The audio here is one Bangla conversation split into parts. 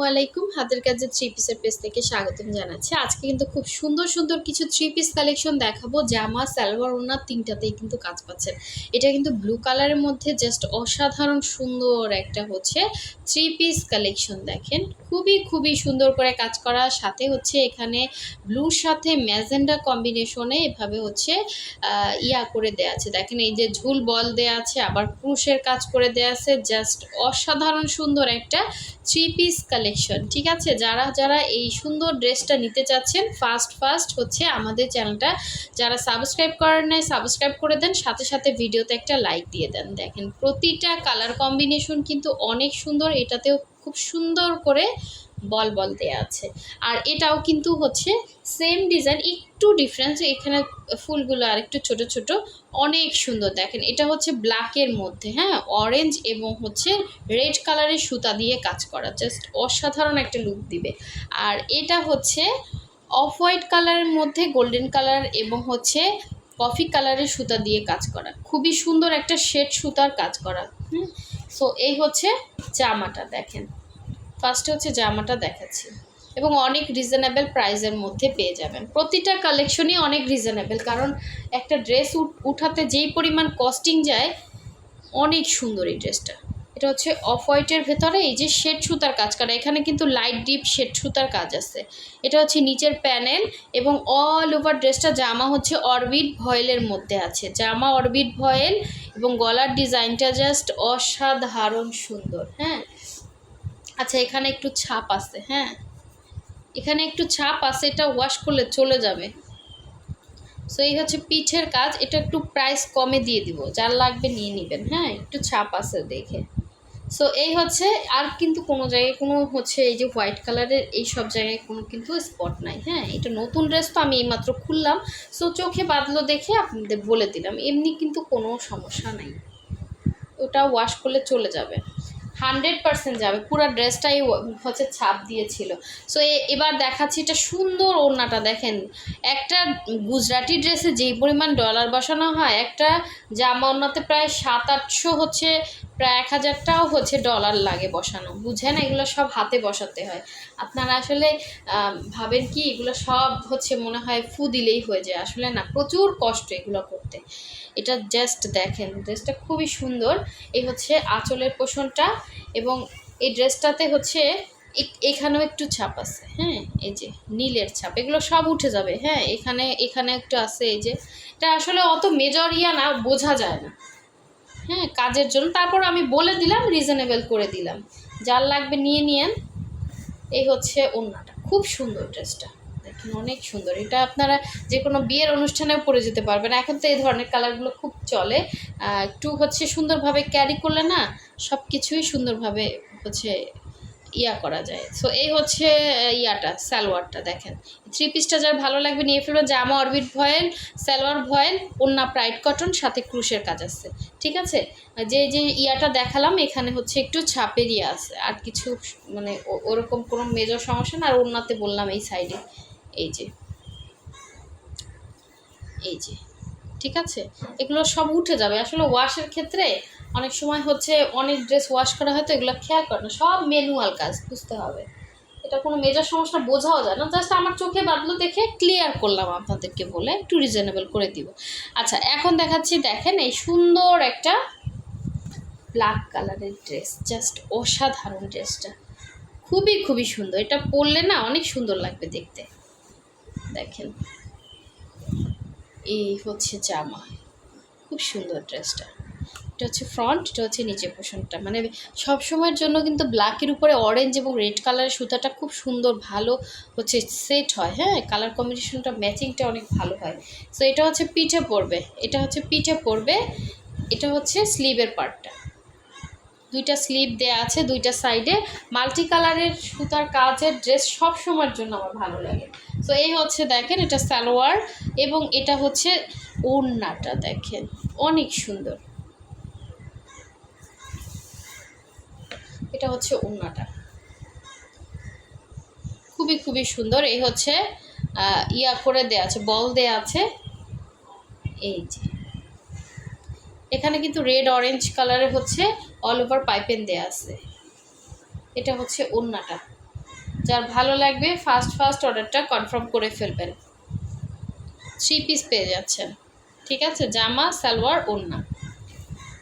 ওয়ালাইকুম, হাতের কাজে থ্রি পিসের পেজ থেকে স্বাগতম জানাচ্ছি। আজকে কিন্তু খুব সুন্দর সুন্দর কিছু থ্রি পিস কালেকশন দেখাবো জামা সালোয়ার ওনার তিনটাতেই কিন্তু কাজ পাচ্ছেন এটা কিন্তু ব্লু কালারের মধ্যে জাস্ট অসাধারণ সুন্দর একটা হচ্ছে থ্রি পিস কালেকশন দেখেন। খুবই খুবই সুন্দর করে কাজ করা। সাথে হচ্ছে এখানে ব্লুর সাথে ম্যাজেন্ডা কম্বিনেশনে এভাবে হচ্ছে ইয়া করে দেয়া আছে। দেখেন, এই যে ঝুল বল দেয়া আছে, আবার ক্রুশের কাজ করে দেয়া আছে। জাস্ট অসাধারণ সুন্দর একটা থ্রি পিস কালেকশন ঠিক আছে? যারা যারা এই সুন্দর ড্রেসটা নিতে চাচ্ছেন ফার্স্ট ফার্স্ট হচ্ছে আমাদের চ্যানেলটা যারা সাবস্ক্রাইব করার নেয় সাবস্ক্রাইব করে দেন, সাথে সাথে ভিডিওতে একটা লাইক দিয়ে দেন। দেখেন, প্রতিটা কালার কম্বিনেশন কিন্তু অনেক সুন্দর। এটাতেও খুব সুন্দর করে বল বল দেয়া আছে। আর এটাও কিন্তু হচ্ছে সেম ডিজাইন একটু ডিফারেন্স এখানে ফুলগুলো আর একটু ছোট ছোট, অনেক সুন্দর দেখেন। এটা হচ্ছে ব্ল্যাকের মধ্যে হ্যাঁ? অরেঞ্জ এবং হচ্ছে রেড কালারের সুতা দিয়ে কাজ করা। জাস্ট অসাধারণ একটা লুক দিবে। আর এটা হচ্ছে অফ হোয়াইট কালারের মধ্যে গোল্ডেন কালার এবং হচ্ছে কফি কালারের সুতা দিয়ে কাজ করা। খুবই সুন্দর একটা শেড সুতার কাজ করা। হুম? সো এই হচ্ছে জামাটা দেখেন। ফার্স্টে হচ্ছে জামাটা দেখাচ্ছি। এবং অনেক রিজনেবল প্রাইসের মধ্যে পেয়ে যাবেন। প্রতিটা কালেকশনই অনেক রিজনেবল কারণ একটা ড্রেস উঠাতে যেই পরিমাণ কস্টিং যায়, অনেক সুন্দর এই ড্রেসটা এটা হচ্ছে অফ হোয়াইটের ভেতরে, এই যে শেড সুতার কাজ করা। এখানে কিন্তু লাইট ডিপ শেড সুতার কাজ আছে। এটা হচ্ছে নিচের প্যানেল এবং অল ওভার ড্রেসটা জামা হচ্ছে অরবিট ভয়েলের মধ্যে আছে। জামা অরবিট ভয়েল এবং গলার ডিজাইনটা জাস্ট অসাধারণ সুন্দর হ্যাঁ? আচ্ছা এখানে একটু ছাপ আছে হ্যাঁ? এখানে একটু ছাপ আছে, এটা ওয়াশ করলে চলে যাবে। সো এই হচ্ছে পিঠের কাজ, এটা একটু প্রাইস কমে দিয়ে দিব, যার লাগবে নিয়ে নেবেন হ্যাঁ? একটু ছাপ আছে দেখে। সো এই হচ্ছে, আর কিন্তু কোনো জায়গায়, কোনো হচ্ছে এই যে হোয়াইট কালারের এই সব জায়গায় কোনো কিন্তু স্পট নাই হ্যাঁ? এটা নতুন ড্রেস তো আমি এইমাত্র খুললাম। সো চোখে বাদলো দেখে আপনাদের বলে দিলাম, এমনি কিন্তু কোনো সমস্যা নাই। ওটা ওয়াশ করলে চলে যাবে। হান্ড্রেড পারসেন্ট যাবে। পুরো ড্রেসটাই হচ্ছে ছাপ দিয়েছিল। সো এবার দেখাচ্ছি এটা সুন্দর ওড়নাটা দেখেন। একটা গুজরাটি ড্রেসে যেই পরিমাণ ডলার বসানো হয়, একটা জামা ওড়নাতে প্রায় সাত আটশো হচ্ছে প্রায় এক হাজারটাও হচ্ছে ডলার লাগে বসানো। বুঝেন? এগুলো সব হাতে বসাতে হয়। আপনারা আসলে ভাবেন কি, এগুলো সব হচ্ছে মনে হয় ফু দিলেই হয়ে যায়। আসলে না, প্রচুর কষ্ট এগুলো করতে। এটা জাস্ট দেখেন ড্রেসটা খুবই সুন্দর। এই হচ্ছে আঁচলের পোষণটা এবং এই ড্রেসটাতে হচ্ছে এখানেও একটু ছাপ আছে। হ্যাঁ এই যে নীলের ছাপ, এগুলো সব উঠে যাবে। হ্যাঁ এখানে এখানে একটু আছে এই যে। এটা আসলে অত মেজর ইয়া না, বোঝা যায় না। হ্যাঁ কাজের জন্য। তারপর আমি বলে দিলাম রিজনেবল করে দিলাম। যার লাগবে নিয়ে নিয়েন। এই হচ্ছে ওড়নাটা। খুব সুন্দর ড্রেসটা। দেখুন, অনেক সুন্দর। এটা আপনারা যে কোনো বিয়ের অনুষ্ঠানেও পরে যেতে পারবেন। এখন তো এই ধরনের কালারগুলো খুব চলে। একটু হচ্ছে সুন্দরভাবে ক্যারি করলে না সব কিছুই সুন্দরভাবে হচ্ছে ইয়া করা যায়। সো এই হচ্ছে ইয়াটা, সালোয়ারটা দেখেন। থ্রি পিসটা যার ভালো লাগবে নিয়ে ফেলবেন জামা অরবিট ভয়েল, সালোয়ার ভয়েল ওন্না প্রাইড কটন সাথে ক্রুশের কাজ আছে। ঠিক আছে? যে যে ইয়াটা দেখালাম, এখানে হচ্ছে একটু ছাপের ইয়া আছে। আর কিছু মানে ওরকম কোনো মেজর সমস্যা না, আর ওন্নাতে বললাম এই সাইডে এই যে। এই যে। ঠিক আছে? এগুলো সব উঠে যাবে। আসলে ওয়াশের ক্ষেত্রে অনেক সময় হচ্ছে অনেক ড্রেস ওয়াশ করা হয় তো এগুলো খেয়াল করে না। সব ম্যানুয়াল কাজ, বুঝতে হবে। এটা কোনো মেজর সমস্যা, বোঝাও যায় না। জাস্ট আমার চোখে বাদলো দেখে ক্লিয়ার করলাম আপনাদেরকে বলে, একটু রিজনেবল করে দিব। আচ্ছা এখন দেখাচ্ছি, দেখেন এই সুন্দর একটা ব্ল্যাক কালারের ড্রেস জাস্ট অসাধারণ ড্রেসটা খুবই খুবই সুন্দর। এটা পরলে না অনেক সুন্দর লাগবে দেখতে। দেখেন। এই হচ্ছে জামা। খুব সুন্দর ড্রেসটা এটা হচ্ছে ফ্রন্ট এটা হচ্ছে নিচে পোষণটা মানে সব সময়ের জন্য কিন্তু ব্ল্যাকের উপরে অরেঞ্জ এবং রেড কালারের সুতাটা খুব সুন্দর, ভালো হচ্ছে সেট হয়। হ্যাঁ কালার কম্বিনেশনটা ম্যাচিংটা অনেক ভালো হয়। সো এটা হচ্ছে পিঠে পড়বে এটা হচ্ছে পিঠে পড়বে এটা হচ্ছে স্লিভের পার্টটা দুইটা স্লিভ দেয়া আছে দুইটা সাইডে মাল্টি কালারের সুতার কাজের ড্রেস সব সময়ের জন্য আমার ভালো লাগে। তো এই হচ্ছে দেখেন, এটা সালোয়ার এবং এটা হচ্ছে ওড়নাটা দেখেন। অনেক সুন্দর। এটা হচ্ছে ওড়নাটা। খুবই খুবই সুন্দর। এই হচ্ছে ইয়া করে দেয়া আছে, বল দেয়া আছে। এই যে। এখানে কিন্তু রেড, অরেঞ্জ কালারের হচ্ছে অল ওভার পাইপেন দেয়া আছে। এটা হচ্ছে ওড়নাটা। যার ভালো লাগবে ফার্স্ট ফার্স্ট অর্ডারটা কনফার্ম করে ফেলবেন। থ্রি পিস পেয়ে যাচ্ছেন। ঠিক আছে? জামা, সালোয়ার, ওড়না।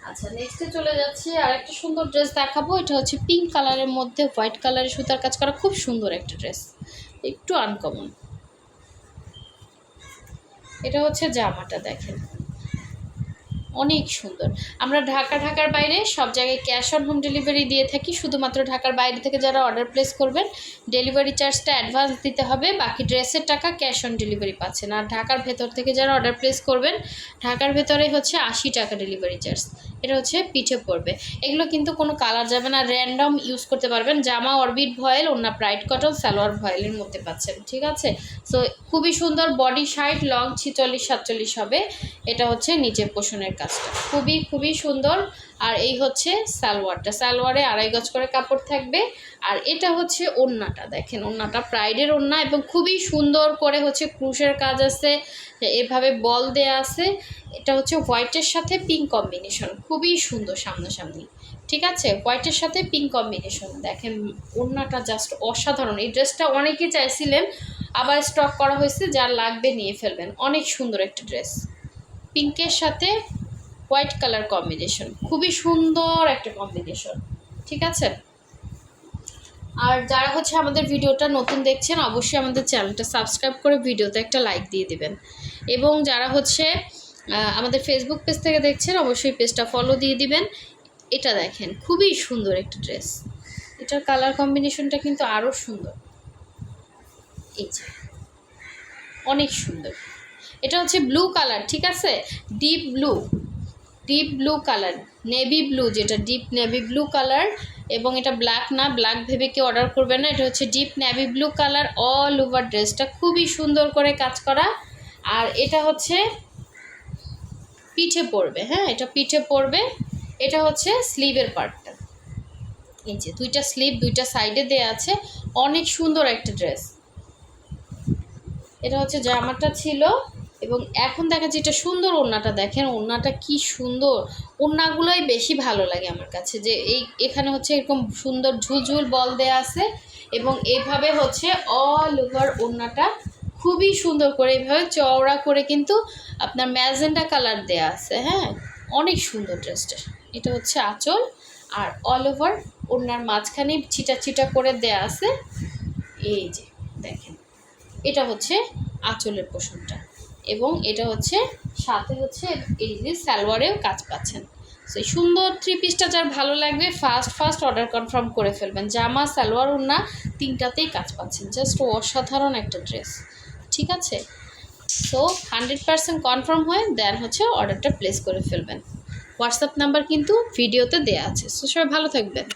আচ্ছা নেক্সটে চলে যাচ্ছি আর একটা সুন্দর ড্রেস দেখাবো, এটা হচ্ছে পিঙ্ক কালারের মধ্যে হোয়াইট কালারের সুতার কাজ করা, খুব সুন্দর একটা ড্রেস একটু আনকমন এটা হচ্ছে জামাটা, দেখেন। অনেক সুন্দর। আমরা ঢাকা, ঢাকার বাইরে সব জায়গায় ক্যাশ অন হোম ডেলিভারি দিয়ে থাকি। শুধুমাত্র ঢাকার বাইরে থেকে যারা অর্ডার প্লেস করবেন ডেলিভারি চার্জটা অ্যাডভান্স দিতে হবে, বাকি ড্রেসের টাকা ক্যাশ অন ডেলিভারি পাচ্ছেন। আর ঢাকার ভেতর থেকে যারা অর্ডার প্লেস করবেন, ঢাকার ভেতরে হচ্ছে আশি টাকা ডেলিভারি চার্জ এটা হচ্ছে পিঠে পড়বে। এগুলো কিন্তু কোনো কালার যাবে না র্যান্ডম ইউজ করতে পারবেন। জামা অরবিট ভয়েল অন্য ব্রাইট কটন সালোয়ার ভয়েলের মধ্যে পাচ্ছেন, ঠিক আছে? সো খুবই সুন্দর বডি সাইড লং ছিচল্লিশ, সাতচল্লিশ হবে। এটা হচ্ছে নিচের পোষণের কাজটা। খুবই খুবই সুন্দর। আর এই হচ্ছে সালোয়ারটা। সালোয়ারে আড়াই গজ করে কাপড় থাকবে। আর এটা হচ্ছে ওড়নাটা। দেখেন, ওড়নাটা প্রাইডের ওড়না এবং খুবই সুন্দর করে হচ্ছে ক্রুশের কাজ আছে। এভাবে বল দেয়া আছে। এটা হচ্ছে হোয়াইটের সাথে পিঙ্ক কম্বিনেশন। খুবই সুন্দর সামনাসামনি। ঠিক আছে? হোয়াইটের সাথে পিঙ্ক কম্বিনেশন। দেখেন, ওড়নাটা জাস্ট অসাধারণ। এই ড্রেসটা অনেকে চাইছিলেন, আবার স্টক করা হয়েছে। যার লাগবে নিয়ে ফেলবেন। অনেক সুন্দর একটা ড্রেস। পিঙ্কের সাথে হোয়াইট কালার কম্বিনেশন। খুবই সুন্দর একটা কম্বিনেশন। ঠিক আছে? আর যারা হচ্ছে আমাদের ভিডিওটা নতুন দেখছেন, অবশ্যই আমাদের চ্যানেলটা সাবস্ক্রাইব করে ভিডিওতে একটা লাইক দিয়ে দিবেন। এবং যারা হচ্ছে আমাদের ফেসবুক পেজ থেকে দেখছেন, অবশ্যই পেজটা ফলো দিয়ে দিবেন। এটা দেখেন, খুবই সুন্দর একটা ড্রেস এটার কালার কম্বিনেশনটা কিন্তু আরও সুন্দর। এই অনেক সুন্দর। এটা হচ্ছে ব্লু কালার ঠিক আছে? Deep blue deep blue colour, navy blue, যেটা ডিপ নেভি ব্লু কালার এবং এটা ব্ল্যাক না, ব্ল্যাক ভেবে কেউ অর্ডার করবে না, এটা হচ্ছে deep navy blue colour all over ড্রেসটা খুবই সুন্দর করে কাজ করা। আর এটা হচ্ছে পিঠে পড়বে হ্যাঁ এটা পিঠে পড়বে এটা হচ্ছে স্লিভের পার্টটা এই যে দুইটা স্লিভ দুইটা সাইডে দেয়া আছে, অনেক সুন্দর একটা ড্রেস এটা হচ্ছে জামাটা ছিল এবং এখন দেখা যেটা সুন্দর ওড়নাটা দেখেন, ওড়নাটা কি সুন্দর। ওড়নাগুলোই বেশি ভালো লাগে আমার কাছে যে এই, এখানে হচ্ছে এরকম সুন্দর ঝুলঝুল বল দেয়া আছে এবং এভাবে হচ্ছে অল ওভার ওড়নাটা খুবই সুন্দর করে, এভাবে চওড়া করে কিন্তু আপনার ম্যাজেন্ডা কালার দেয়া আছে হ্যাঁ? অনেক সুন্দর ড্রেসটা। এটা হচ্ছে আঁচল আর অল ওভার ওড়নার মাঝখানে ছিটা ছিটা করে দেয়া আছে। এই যে দেখেন, এটা হচ্ছে আঁচলের পোষণটা। এবং এটা হচ্ছে, সাথে হচ্ছে এই যে সালোয়ারেও কাজ পাচ্ছেন। সেই সুন্দর থ্রি পিসটা যার ভালো লাগবে ফার্স্ট ফার্স্ট অর্ডার কনফার্ম করে ফেলবেন। জামা, সালোয়ার, ওড়না তিনটাতেই কাজ পাচ্ছেন। জাস্ট অসাধারণ একটা ড্রেস ঠিক আছে? সো হান্ড্রেড পার্সেন্ট কনফার্ম হয়ে দেন হচ্ছে অর্ডারটা প্লেস করে ফেলবেন। হোয়াটসঅ্যাপ নাম্বার কিন্তু ভিডিওতে দেওয়া আছে। সো সবাই ভালো থাকবেন।